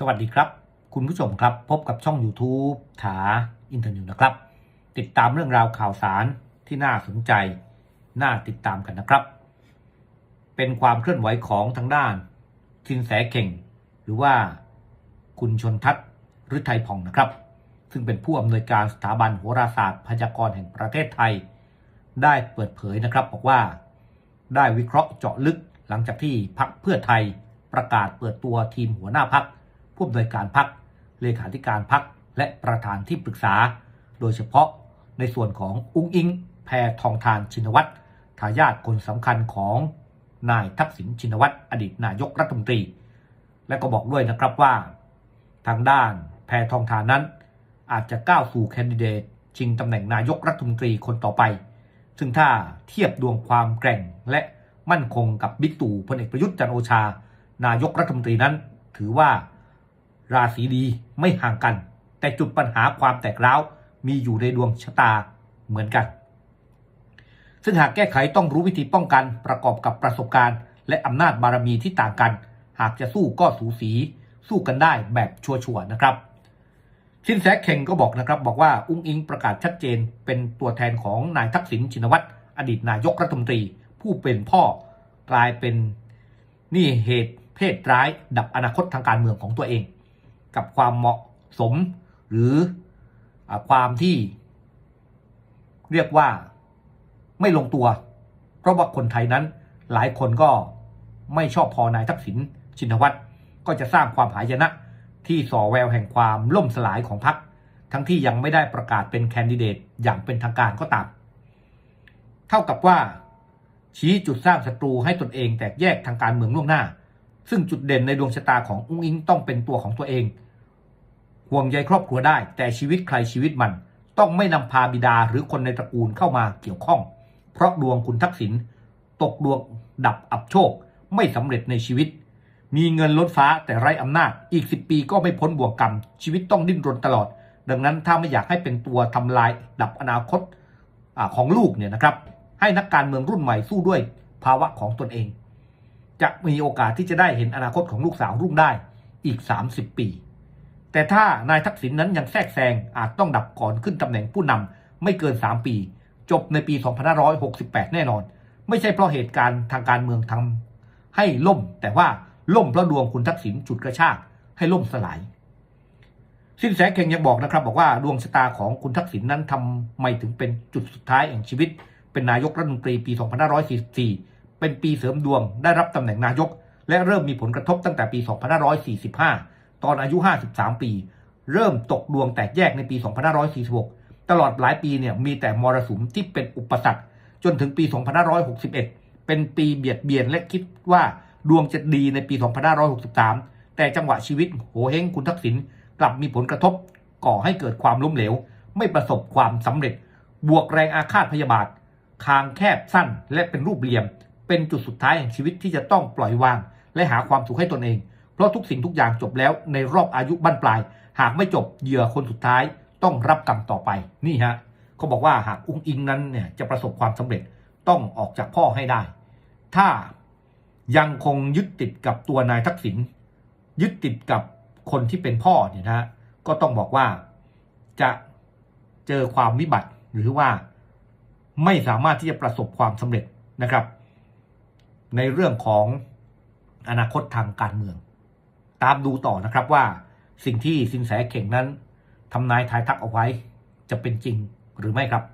สวัสดีครับ คุณผู้ชมครับพบกับช่อง YouTube ถาอินเทอร์นิวนะครับ ติดตามเรื่องราวข่าวสารที่น่าสนใจ น่าติดตามกันนะครับ เป็นความเคลื่อนไหวของทางด้านสินแสเข่ง หรือว่าคุณชนทัศน์ฤทัยพองนะครับ ซึ่งเป็นผู้อำนวยการสถาบันโหราศาสตร์พยากรณ์แห่งประเทศไทย ได้เปิดเผยนะครับบอกว่า ได้วิเคราะห์เจาะลึกหลังจากที่พักเพื่อไทยประกาศเปิดตัวทีมหัวหน้าพัก ผู้อำนวยการพักเลขาธิการพักและประธานที่ปรึกษา โดยเฉพาะในส่วนของอุ้งอิง แพทองทานชินวัตรทายาทคนสำคัญของนายทักษิณชินวัตรอดีตนายกรัฐมนตรี และก็บอกด้วยนะครับว่า ทางด้านแพทองทานนั้น อาจจะก้าวสู่แคนดิเดตชิงตำแหน่งนายกรัฐมนตรีคนต่อไป ซึ่งถ้าเทียบดวงความแกร่งและมั่นคงกับบิ๊กตู่พลเอกประยุทธ์จันโอชา นายกรัฐมนตรีนั้น ถือว่า ราศีดีไม่ห่างกัน แต่จุดปัญหาความแตกร้าวมีอยู่ในดวงชะตาเหมือนกัน ซึ่งหากแก้ไขต้องรู้วิธีป้องกันประกอบกับประสบการณ์ และอำนาจบารมีที่ต่างกัน หากจะสู้ก็สูสี สู้กันได้แบบชัวร์ๆนะครับชินแสเข่งก็บอกนะครับบอกว่าอุ้งอิงประกาศชัดเจน เป็นตัวแทนของนายทักษิณชินวัตรอดีตนายกรัฐมนตรี ผู้เป็นพ่อกลายเป็นนี่เหตุเพศร้าย ดับอนาคตทางการเมืองของตัวเอง กับความเหมาะสม หรืออความที่เรียกว่าไม่ลงตัว เพราะว่าคนไทยนั้นหลายคนก็ไม่ชอบพอนายทักษิณชินวัตรก็จะสร้างความหายนะ ที่ส่อแววแห่งความล่มสลายของพรรคทั้งที่ยังไม่ได้ประกาศเป็นแคนดิเดตอย่างเป็นทางการก็ตาม เท่ากับว่า ชี้จุดสร้างศัตรูให้ตนเองแตกแยกทางการเมืองล่วงหน้า ซึ่งจุดเด่นในดวงชะตาของอุ้งอิงต้องเป็นตัวของตัวเอง ห่วงใยครอบครัวได้ แต่ชีวิตใครชีวิตมัน ต้องไม่นำพาบิดาหรือคนในตระกูลเข้ามาเกี่ยวข้อง เพราะดวงคุณทักษิณตกดวงดับอับโชค ไม่สำเร็จในชีวิต มีเงินล้นฟ้าแต่ไร้อำนาจ อีก 10 ปีก็ไม่พ้นบ่วงกรรม ชีวิตต้องดิ้นรนตลอด ดังนั้นถ้าไม่อยากให้เป็นตัวทำลายดับอนาคตอของลูกเนี่ยนะครับ ให้นักการเมืองรุ่นใหม่สู้ด้วยภาวะของตนเอง จะมีโอกาสที่จะได้เห็นอนาคตของลูกสาวรุ่งได้อีก 30 ปี แต่ถ้านายทักษิณนนั้นยังแทรกแซงอาจต้องดับก่อนขึ้นตำแหน่งผู้นำไม่เกิน 3 ปี จบในปี 2568 แน่นอน ไม่ใช่เพราะเหตุการณ์ทางการเมืองทำให้ล่ม แต่ว่าล่มเพราะดวงคุณทักษิณจุดกระชากให้ล่มสลาย สินแสเข่งยังบอกนะครับ บอกว่าดวงชะตาของคุณทักษิณนนั้นทำไมถึงเป็นจุดสุดท้ายแห่งชีวิต เป็นนายกรัฐมนตรีปี 2544 เป็นปีเสริมดวงได้รับตำแหน่งนายก และเริ่มมีผลกระทบตั้งแต่ปี 2545 ตอนอายุ 53 ปี เริ่มตกดวงแตกแยกในปี 2546 ตลอดหลายปีเนี่ยมีแต่มรสุมที่เป็นอุปสรรค จนถึงปี 2561 เป็นปีเบียดเบียนและคิดว่าดวงจะดีในปี 2563 แต่จังหวะชีวิตโหเฮงคุณทักษิณกลับมีผลกระทบก่อให้เกิดความล้มเหลว ไม่ประสบความสำเร็จ บวกแรงอาฆาตพยาบาท คางแคบสั้นและเป็นรูปเหลี่ยม เป็นจุดสุดท้ายแห่งชีวิตที่จะต้องปล่อยวาง และหาความสุขให้ตนเอง เพราะทุกสิ่งทุกอย่างจบแล้วในรอบอายุบั้นปลาย หากไม่จบเหยื่อคนสุดท้ายต้องรับกรรมต่อไปนี่ฮะเขาบอกว่าหากอุ้งอิงนั้นเนี่ยจะประสบความสำเร็จต้องออกจากพ่อให้ได้ ถ้ายังคงยึดติดกับตัวนายทักษิณยึดติดกับคนที่เป็นพ่อเนี่ยนะฮะก็ต้องบอกว่าจะเจอความวิบัติหรือว่าไม่สามารถที่จะประสบความสำเร็จนะครับ ในเรื่องของอนาคตทางการเมือง ตามดูต่อนะครับว่าสิ่งที่สินแสเข่งนั้นทำนายทายทักเอาไว้จะเป็นจริงหรือไม่ครับ